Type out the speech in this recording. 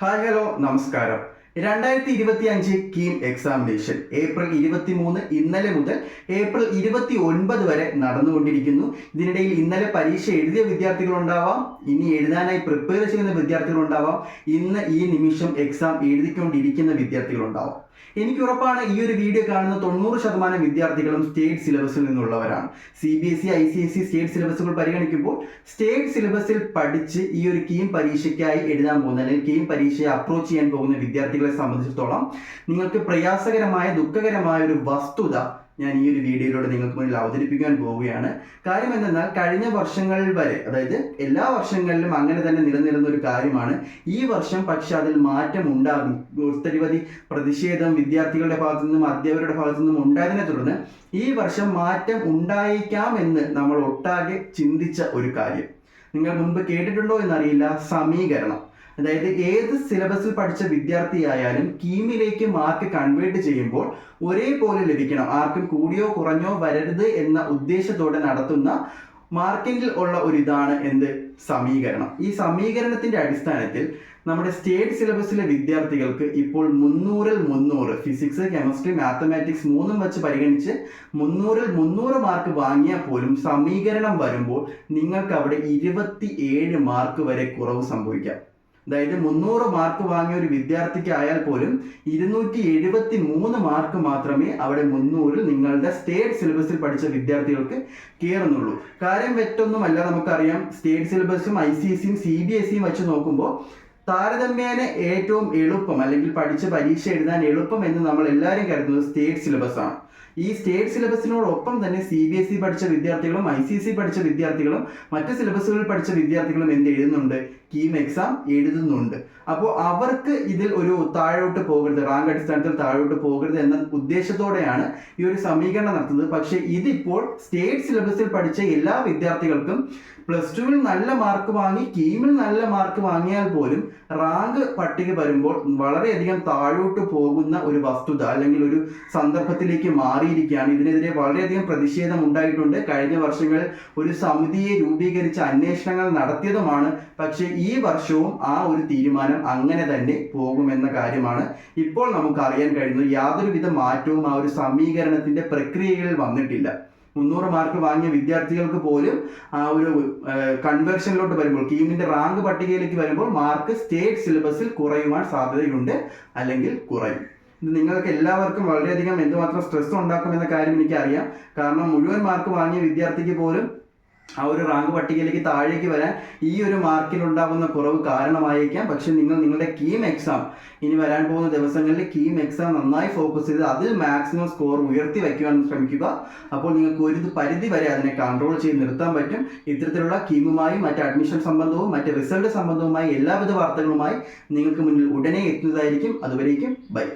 Hi hello നമസ്കാരം. രണ്ടായിരത്തി ഇരുപത്തി അഞ്ച് കീം എക്സാമിനേഷൻ ഏപ്രിൽ ഇരുപത്തി മൂന്ന് ഇന്നലെ മുതൽ ഏപ്രിൽ ഇരുപത്തി ഒൻപത് വരെ നടന്നുകൊണ്ടിരിക്കുന്നു. ഇതിനിടയിൽ ഇന്നലെ പരീക്ഷ എഴുതിയ വിദ്യാർത്ഥികളുണ്ടാവാം ഇനി എഴുതാനായി പ്രിപ്പയർ ചെയ്യുന്ന വിദ്യാർത്ഥികളുണ്ടാവാം ഇന്ന് ഈ നിമിഷം എക്സാം എഴുതിക്കൊണ്ടിരിക്കുന്ന വിദ്യാർത്ഥികളുണ്ടാവാം. എനിക്ക് ഉറപ്പാണ് ഈ ഒരു വീഡിയോ കാണുന്ന തൊണ്ണൂറ് ശതമാനം വിദ്യാർത്ഥികളും സ്റ്റേറ്റ് സിലബസിൽ നിന്നുള്ളവരാണ്. C B S E I C S E state സിലബസുകൾ പരിഗണിക്കുമ്പോൾ സ്റ്റേറ്റ് സിലബസിൽ പഠിച്ച് ഈ ഒരു കീം പരീക്ഷയ്ക്കായി എഴുതാൻ പോകുന്ന അല്ലെങ്കിൽ കീം പരീക്ഷയെ അപ്രോച്ച് ചെയ്യാൻ പോകുന്ന വിദ്യാർത്ഥികളെ സംബന്ധിച്ചിടത്തോളം നിങ്ങൾക്ക് പ്രയാസകരമായ ദുഃഖകരമായ ഒരു വസ്തുത ഞാൻ ഈ ഒരു വീഡിയോയിലൂടെ നിങ്ങൾക്ക് മുന്നിൽ അവതരിപ്പിക്കാൻ പോവുകയാണ്. കാര്യം എന്തെന്നാൽ കഴിഞ്ഞ വർഷങ്ങൾ വരെ അതായത് എല്ലാ വർഷങ്ങളിലും അങ്ങനെ തന്നെ നിലനിരുന്ന ഒരു കാര്യമാണ്. ഈ വർഷം പക്ഷെ അതിൽ മാറ്റം ഉണ്ടാകും. ഒത്തിരിവധി പ്രതിഷേധം വിദ്യാർത്ഥികളുടെ ഭാഗത്തു നിന്നും അധ്യാപകരുടെ ഭാഗത്തു നിന്നും ഉണ്ടായതിനെ തുടർന്ന് ഈ വർഷം മാറ്റം ഉണ്ടായേക്കാം എന്ന് നമ്മൾ ഒട്ടാകെ ചിന്തിച്ച ഒരു കാര്യം. നിങ്ങൾ മുൻപ് കേട്ടിട്ടുണ്ടോ എന്നറിയില്ല. സമീകരണം. അതായത് ഏത് സിലബസിൽ പഠിച്ച വിദ്യാർത്ഥിയായാലും കീമിലേക്ക് മാർക്ക് കൺവേർട്ട് ചെയ്യുമ്പോൾ ഒരേപോലെ ലഭിക്കണം. ആർക്കും കൂടിയോ കുറഞ്ഞോ വരരുത് എന്ന ഉദ്ദേശത്തോടെ നടത്തുന്ന മാർക്കിങ്ങിൽ ഉള്ള ഒരു ഇതാണ് എന്ത്? സമീകരണം. ഈ സമീകരണത്തിന്റെ അടിസ്ഥാനത്തിൽ നമ്മുടെ സ്റ്റേറ്റ് സിലബസിലെ വിദ്യാർത്ഥികൾക്ക് ഇപ്പോൾ മുന്നൂറിൽ മുന്നൂറ് ഫിസിക്സ് കെമിസ്ട്രി മാത്തമാറ്റിക്സ് മൂന്നും വെച്ച് പരിഗണിച്ച് മുന്നൂറിൽ മുന്നൂറ് മാർക്ക് വാങ്ങിയാൽ പോലും സമീകരണം വരുമ്പോൾ നിങ്ങൾക്ക് അവിടെ ഇരുപത്തി ഏഴ് മാർക്ക് വരെ കുറവ് സംഭവിക്കാം. അതായത് മുന്നൂറ് മാർക്ക് വാങ്ങിയ ഒരു വിദ്യാർത്ഥിക്ക് ആയാൽ പോലും ഇരുന്നൂറ്റി എഴുപത്തി മൂന്ന് മാർക്ക് മാത്രമേ അവിടെ മുന്നൂറിൽ നിങ്ങളുടെ സ്റ്റേറ്റ് സിലബസിൽ പഠിച്ച വിദ്യാർത്ഥികൾക്ക് കയറുന്നുള്ളൂ കാര്യം വെറ്റൊന്നുമല്ല നമുക്കറിയാം. State സിലബസും I C C B S സിയും വെച്ച് നോക്കുമ്പോൾ താരതമ്യേന ഏറ്റവും എളുപ്പം അല്ലെങ്കിൽ പഠിച്ച പരീക്ഷ എഴുതാൻ എളുപ്പം എന്ന് നമ്മൾ എല്ലാവരും കരുതുന്നത് സ്റ്റേറ്റ് സിലബസ് ആണ്. ഈ സ്റ്റേറ്റ് സിലബസിനോടൊപ്പം തന്നെ സി ബി എസ് ഇ പഠിച്ച വിദ്യാർത്ഥികളും ഐ സി ഇ പഠിച്ച വിദ്യാർത്ഥികളും മറ്റ് സിലബസുകളിൽ പഠിച്ച വിദ്യാർത്ഥികളും എന്ത് എഴുതുന്നുണ്ട്? കീം എക്സാം എഴുതുന്നുണ്ട്. അപ്പോൾ അവർക്ക് ഇതിൽ ഒരു താഴോട്ട് പോകരുത് റാങ്ക് അടിസ്ഥാനത്തിൽ താഴോട്ട് പോകരുത് എന്ന ഉദ്ദേശത്തോടെയാണ് ഈ ഒരു സമീകരണം നടത്തുന്നത്. പക്ഷേ ഇതിപ്പോൾ സ്റ്റേറ്റ് സിലബസിൽ പഠിച്ച എല്ലാ വിദ്യാർത്ഥികൾക്കും പ്ലസ് ടുവിൽ നല്ല മാർക്ക് വാങ്ങി കീമിൽ നല്ല മാർക്ക് വാങ്ങിയാൽ പോലും റാങ്ക് പട്ടിക വരുമ്പോൾ വളരെയധികം താഴോട്ട് പോകുന്ന ഒരു വസ്തുത അല്ലെങ്കിൽ ഒരു സന്ദർഭത്തിലേക്ക് മാറിയിരിക്കുകയാണ്. ഇതിനെതിരെ വളരെയധികം പ്രതിഷേധം ഉണ്ടായിട്ടുണ്ട്. കഴിഞ്ഞ വർഷങ്ങളിൽ ഒരു സമിതിയെ രൂപീകരിച്ച് അന്വേഷണങ്ങൾ നടത്തിയതുമാണ്. പക്ഷേ ഈ വർഷവും ആ ഒരു തീരുമാനം അങ്ങനെ തന്നെ പോകുമെന്ന കാര്യമാണ് ഇപ്പോൾ നമുക്ക് അറിയാൻ കഴിയുന്നത്. യാതൊരുവിധ മാറ്റവും ആ ഒരു സമീകരണത്തിന്റെ പ്രക്രിയകളിൽ വന്നിട്ടില്ല. മുന്നൂറ് മാർക്ക് വാങ്ങിയ വിദ്യാർത്ഥികൾക്ക് പോലും ആ ഒരു കൺവേർഷനിലോട്ട് വരുമ്പോൾ ടീമിന്റെ റാങ്ക് പട്ടികയിലേക്ക് വരുമ്പോൾ മാർക്ക് സ്റ്റേറ്റ് സിലബസിൽ കുറയുവാൻ സാധ്യതയുണ്ട് അല്ലെങ്കിൽ കുറയും. നിങ്ങൾക്ക് എല്ലാവർക്കും വളരെയധികം എന്തുമാത്രം സ്ട്രെസ് ഉണ്ടാക്കുമെന്ന കാര്യം എനിക്കറിയാം. കാരണം മുഴുവൻ മാർക്ക് വാങ്ങിയ വിദ്യാർത്ഥിക്ക് പോലും ആ ഒരു റാങ്ക് പട്ടികയിലേക്ക് താഴേക്ക് വരാൻ ഈ ഒരു മാർക്കിൽ ഉണ്ടാകുന്ന കുറവ് കാരണമായേക്കാം. പക്ഷെ നിങ്ങൾ നിങ്ങളുടെ കീം എക്സാം ഇനി വരാൻ പോകുന്ന ദിവസങ്ങളിൽ കീം എക്സാം നന്നായി ഫോക്കസ് ചെയ്ത് അതിൽ മാക്സിമം സ്കോർ ഉയർത്തി വയ്ക്കുവാൻ ശ്രമിക്കുക. അപ്പോൾ നിങ്ങൾക്ക് ഒരു പരിധി വരെ അതിനെ കൺട്രോൾ ചെയ്ത് നിർത്താൻ പറ്റും. ഇത്തരത്തിലുള്ള കീമുമായും മറ്റ് അഡ്മിഷൻ സംബന്ധവും മറ്റ് റിസൾട്ട് സംബന്ധവുമായി എല്ലാവിധ വാർത്തകളുമായി നിങ്ങൾക്ക് മുന്നിൽ ഉടനെ എത്തുന്നതായിരിക്കും. അതുവരേക്കും ബൈ